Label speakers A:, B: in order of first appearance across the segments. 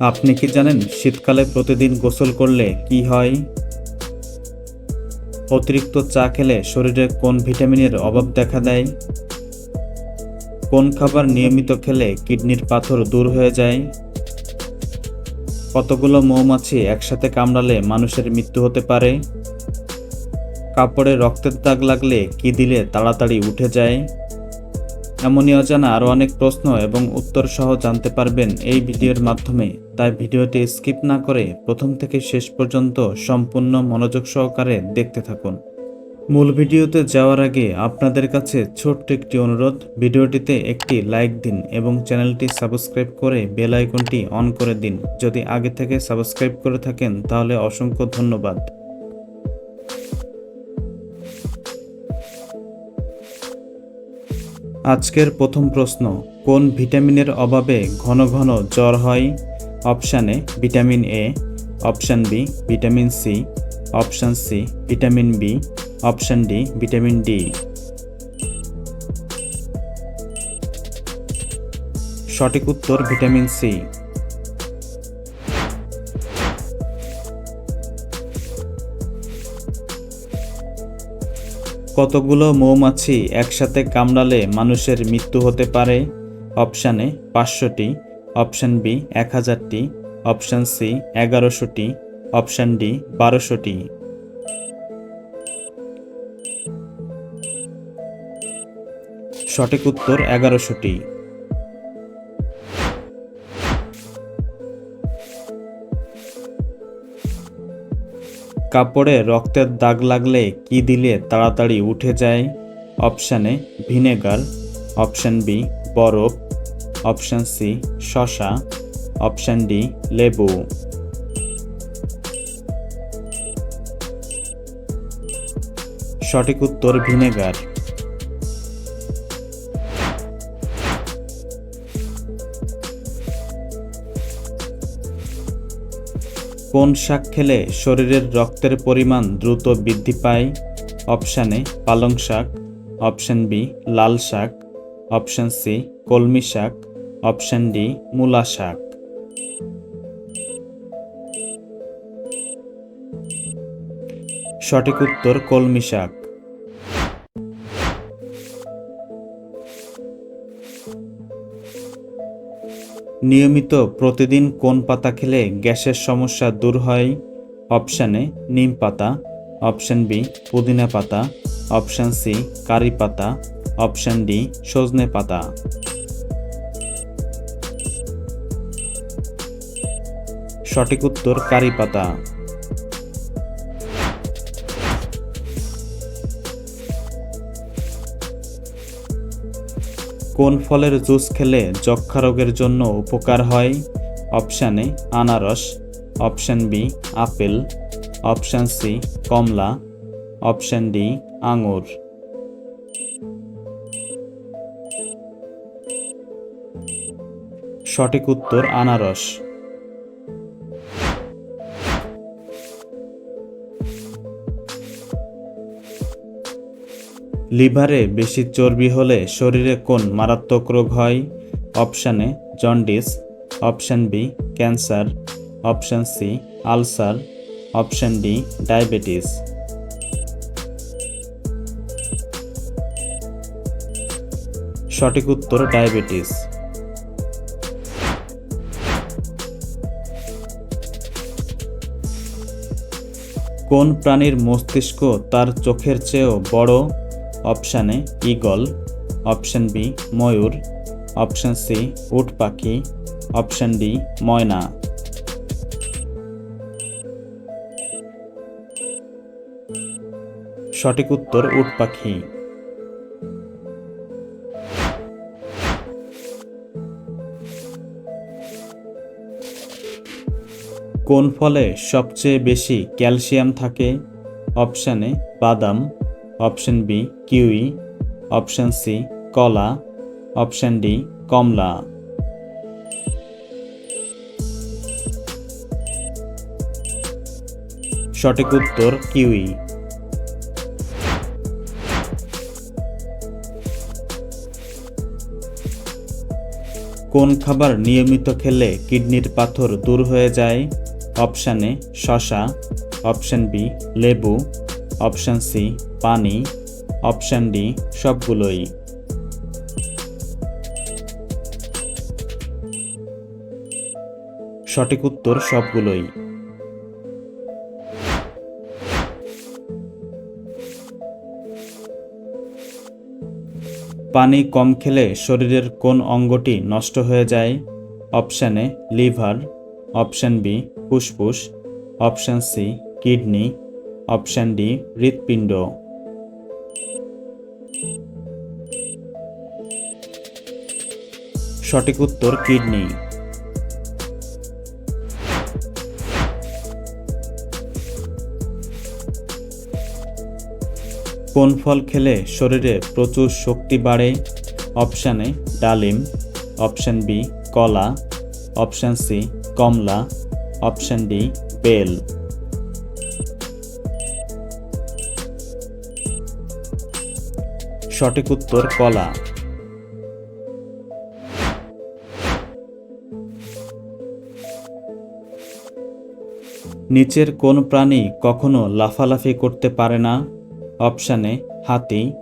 A: আপনি কি জানেন শীতকালে প্রতিদিন গোসল করলে কি হয়? অতিরিক্ত চা খেলে শরীরে কোন ভিটামিনের অভাব দেখা দেয়? কোন খাবার নিয়মিত খেলে কিডনির পাথর দূর হয়ে যায়? কতগুলো মৌমাছি একসাথে কামড়ালে মানুষের মৃত্যু হতে পারে? কাপড়ে রক্তের দাগ লাগলে কি দিলে তাড়াতাড়ি উঠে যায়? এমনই অজানা আরও অনেক প্রশ্ন এবং উত্তর সহ জানতে পারবেন এই ভিডিওর মাধ্যমে। তাই ভিডিওটি স্কিপ না করে প্রথম থেকে শেষ পর্যন্ত সম্পূর্ণ মনোযোগ সহকারে দেখতে থাকুন। মূল ভিডিওতে যাওয়ার আগে আপনাদের কাছে ছোট্ট একটি অনুরোধ, ভিডিওটিতে একটি লাইক দিন এবং চ্যানেলটি সাবস্ক্রাইব করে বেল আইকনটি অন করে দিন। যদি আগে থেকে সাবস্ক্রাইব করে থাকেন, তাহলে অসংখ্য ধন্যবাদ। আজকের প্রথম প্রশ্ন, কোন ভিটামিনের অভাবে ঘন ঘন জ্বর হয়? Option vitamin A, option B, vitamin C, option C, vitamin B, option D, vitamin D. সঠিক উত্তর ভিটামিন সি। কতগুলো মৌমাছি একসাথে কামড়ালে মানুষের মৃত্যু হতে পারে? অপশানে পাঁচশোটি। অপশান বি, এক হাজারটি, অপশান সি, এগারোশোটি, অপশান ডি, বারোশোটি। সঠিক উত্তর এগারোশোটি। কাপড়ে রক্তের দাগ লাগলে কি দিলে তাড়াতাড়ি উঠে যায়? অপশানে ভিনেগার। অপশান বি, বরফ। অপশান সি শশা অপশান ডি, লেবু। সঠিক উত্তর, ভিনেগার। কোন শাক খেলে শরীরের রক্তের পরিমাণ দ্রুত বৃদ্ধি পায়? অপশান এ, পালং শাক। অপশান বি, লাল শাক। অপশান সি, কলমি শাক। অপশান ডি, মূলা শাক। সঠিক উত্তর, কলমি শাক। নিয়মিত প্রতিদিন কোন পাতা খেলে গ্যাসের সমস্যা দূর হয়? অপশান নিম পাতা। অপশান বি, পুদিনা পাতা। অপশান সি, কারি পাতা। অপশান ডি, সজনে পাতা। সঠিক উত্তর কারি পাতা। কোন ফলের জুস খেলে যক্ষা রোগের জন্য উপকার হয়? অপশান এ, আনারস। Option B, apple. Option C, কমলা। অপশান ডি, আঙুর। সঠিক উত্তর আনারস। লিভারে বেশি চর্বি হলে শরীরে কোন মারাত্মক রোগ হয়? Option A, jaundice, option B, cancer, option C, ulcer, option D, diabetes. সঠিক উত্তর, ডায়াবেটিস। কোন প্রাণীর মস্তিষ্ক তার চোখের চেয়েও বড়? Option A eagle option B Mayur, option C উট পাখি, অপশান ডি ময়না। সঠিক উত্তর উট পাখি। কোন ফলে সবচেয়ে বেশি ক্যালসিয়াম থাকে? অপশানে বাদাম option B, kiwi. Option C, কলা। অপশন ডি, কমলা। সঠিক উত্তর, কিউই। কোন খাবার নিয়মিত খেলে কিডনির পাথর দূর হয়ে যায়? অপশান শশা। অপশান বি, লেবু। অপশান সি, পানি, অপশান ডি, সবগুলোই। সঠিক উত্তর সবগুলোই। পানি কম খেলে শরীরের কোন অঙ্গটি নষ্ট হয়ে যায়? অপশান লিভার, অপশান বি, ফুসফুস, option C, kidney option D, হৃৎপিণ্ড। সঠিক উত্তর, কিডনি। কোন ফল খেলে শরীরে প্রচুর শক্তি বাড়ে? অপশান এ, ডালিম। অপশান বি, কলা। অপশান সি, কমলা। অপশান ডি, বেল। সঠিক উত্তর কলা। নিচের কোন প্রাণী কখনো লাফালাফি করতে পারে না? অপশান এ, হাতি।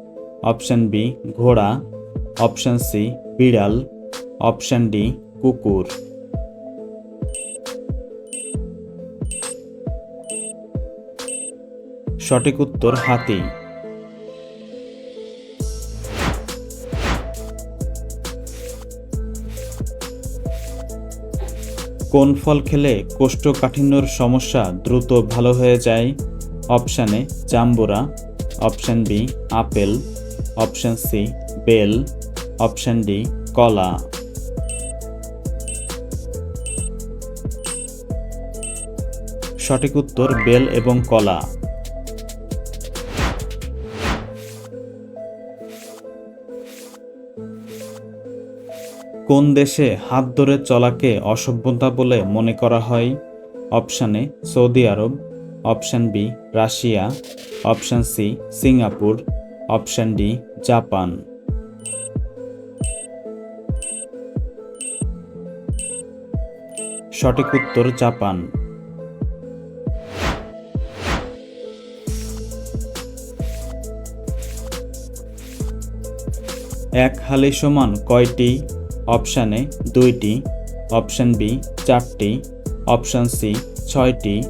A: অপশান বি, ঘোড়া। অপশান সি, বিড়াল। অপশান ডি, কুকুর। সঠিক উত্তর হাতি। কোন ফল খেলে কোষ্ঠকাঠিন্যর সমস্যা দ্রুত ভালো হয়ে যায়? অপশান এ, জাম্বুরা। Option B, apple. Option C, bell. Option D, কলা। সঠিক উত্তর বেল এবং কলা। কোন দেশে হাত ধরে চলাকে অসভ্যতা বলে মনে করা হয়? Option A, Saudi Arab. Option B, Russia. Option C, Singapore. Option D, Japan. সঠিক উত্তর, জাপান। এক হালি সমান কয়টি? অপশান এ দুইটি, অপশান বি চারটি, অপশান সি ছয়টি,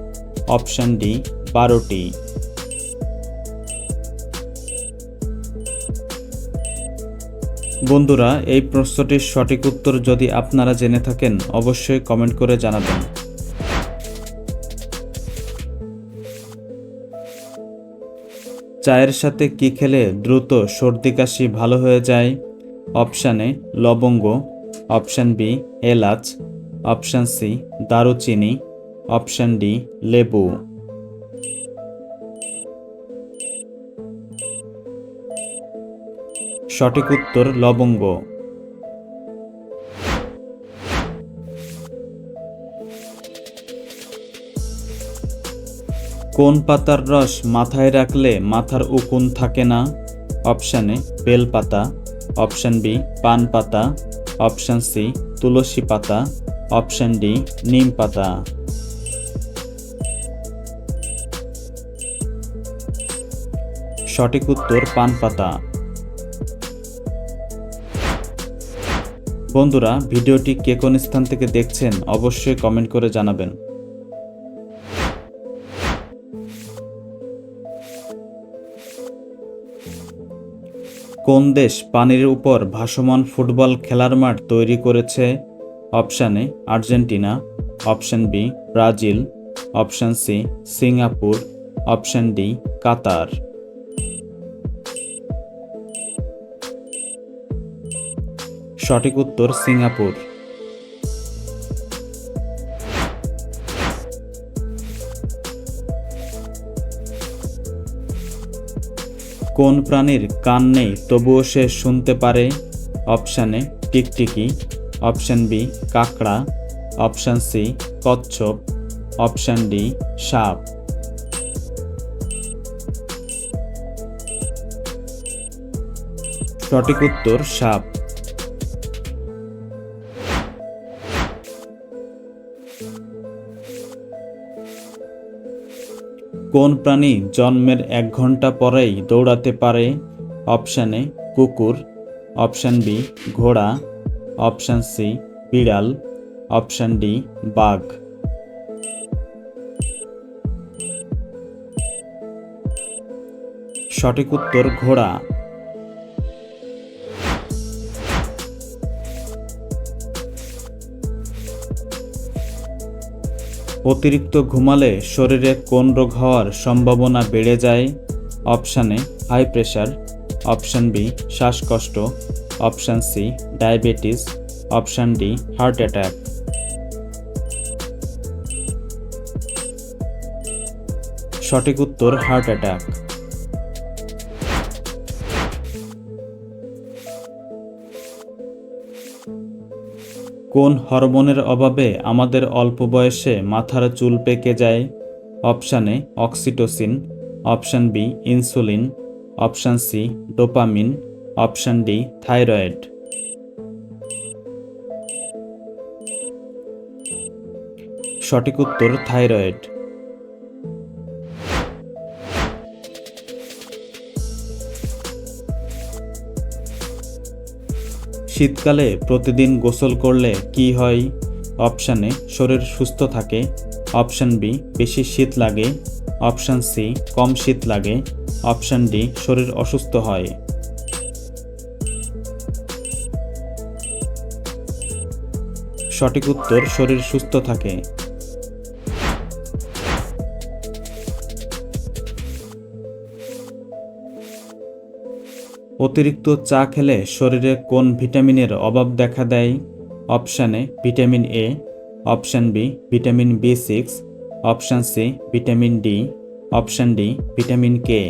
A: অপশান ডি বারোটি। বন্ধুরা, এই প্রশ্নটির সঠিক উত্তর যদি আপনারা জেনে থাকেন, অবশ্যই কমেন্ট করে জানাবেন। চায়ের সাথে কি খেলে দ্রুত সর্দি কাশি ভালো হয়ে যায়? অপশান এ লবঙ্গ, অপশান বি এলাচ, অপশান সি দারুচিনি, অপশান ডি লেবু। সঠিক উত্তর লবঙ্গ। কোন পাতার রস মাথায় রাখলে মাথার উকুন থাকে না? অপশানে বেল পাতা অপশান বি, পান পাতা। অপশান সি, তুলসী পাতা। অপশান ডি, নিম পাতা। সঠিক উত্তর, পান পাতা। বন্ধুরা, ভিডিওটি কে কোন স্থান থেকে দেখছেন, অবশ্যই কমেন্ট করে জানাবেন। কোন দেশ পানির উপর ভাসমান ফুটবল খেলার মাঠ তৈরি করেছে? Option A, Argentina. Option B, Brazil. Option C, Singapore. Option D, Qatar. সঠিক উত্তর সিঙ্গাপুর। কোন প্রাণীর কান নেই তবুও সে শুনতে পারে? অপশানে টিকটিকি। অপশান বি, কাঁকড়া। অপশান সি, কচ্ছপ। অপশান ডি, সাপ। সঠিক উত্তর, সাপ। কোন প্রাণী জন্মের এক ঘণ্টা পরেই দৌড়াতে পারে? অপশান এ, কুকুর। অপশান বি, ঘোড়া। অপশান সি, বিড়াল। অপশান ডি, বাঘ। সঠিক উত্তর ঘোড়া। অতিরিক্ত ঘুমালে শরীরে কোন রোগ হওয়ার সম্ভাবনা বেড়ে যায়? Option A, high pressure. Option B, শ্বাসকষ্ট। Option C, diabetes. Option D, heart attack. সঠিক উত্তর, হার্ট অ্যাটাক। কোন হরমোনের অভাবে আমাদের অল্প বয়সে মাথার চুল পেকে যায়? Option A, oxytocin, option B, insulin, option C, dopamine, option D, thyroid. সঠিক উত্তর, থাইরয়েড। শীতকালে প্রতিদিন গোসল করলে কি হয়? অপশানে শরীর সুস্থ থাকে। অপশান বি, বেশি শীত লাগে। অপশান সি, কম শীত লাগে। অপশান ডি, শরীর অসুস্থ হয়। সঠিক উত্তর, শরীর সুস্থ থাকে। অতিরিক্ত চা খেলে শরীরে কোন ভিটামিনের অভাব দেখা দেয়? Option A vitamin A. Option B, vitamin B six. Option C, vitamin D. Option D, vitamin K.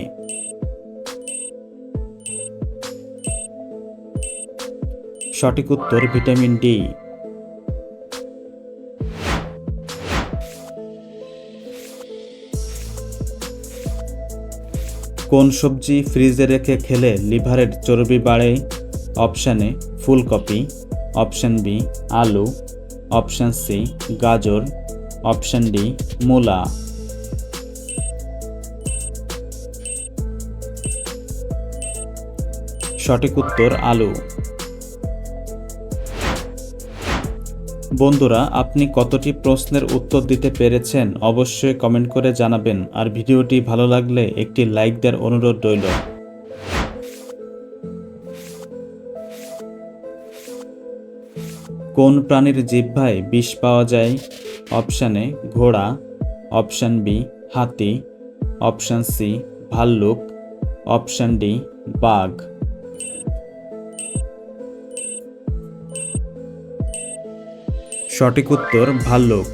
A: সঠিক উত্তর ভিটামিন ডি। কোন সবজি ফ্রিজে রেখে খেলে লিভারের চর্বি বাড়ে? অপশান এ, ফুলকপি। অপশান বি, আলু। অপশান সি, গাজর। অপশান ডি, মূলা। সঠিক উত্তর, আলু। বন্ধুরা, আপনি কতটি প্রশ্নের উত্তর দিতে পেরেছেন অবশ্যই কমেন্ট করে জানাবেন। আর ভিডিওটি ভালো লাগলে একটি লাইক দেওয়ার অনুরোধ রইল। কোন প্রাণীর জিহ্বায় বিষ পাওয়া যায়? অপশানে ঘোড়া। অপশান বি, হাতি। অপশান সি, ভাল্লুক। অপশান ডি, বাঘ। সঠিক উত্তর ভাল্লুক।